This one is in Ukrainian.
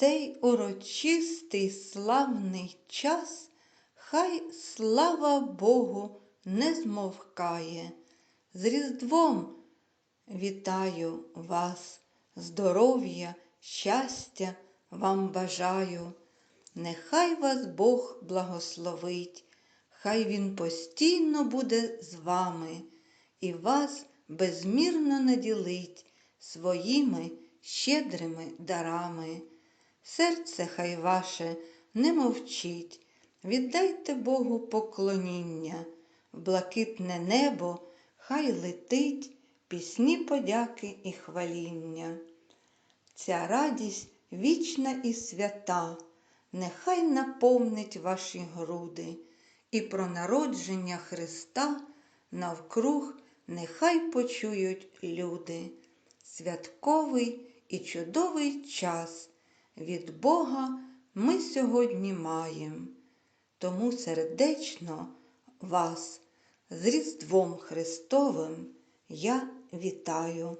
цей урочистий славний час, хай слава Богу не змовкає. З Різдвом вітаю вас, здоров'я, щастя вам бажаю. Нехай вас Бог благословить, хай Він постійно буде з вами і вас безмірно наділить своїми щедрими дарами. Серце хай ваше не мовчить, віддайте Богу поклоніння, в блакитне небо хай летить пісні подяки і хваління. Ця радість вічна і свята, нехай наповнить ваші груди, і про народження Христа навкруг нехай почують люди. Святковий і чудовий час від Бога ми сьогодні маємо. Тому сердечно вас з Різдвом Христовим я вітаю.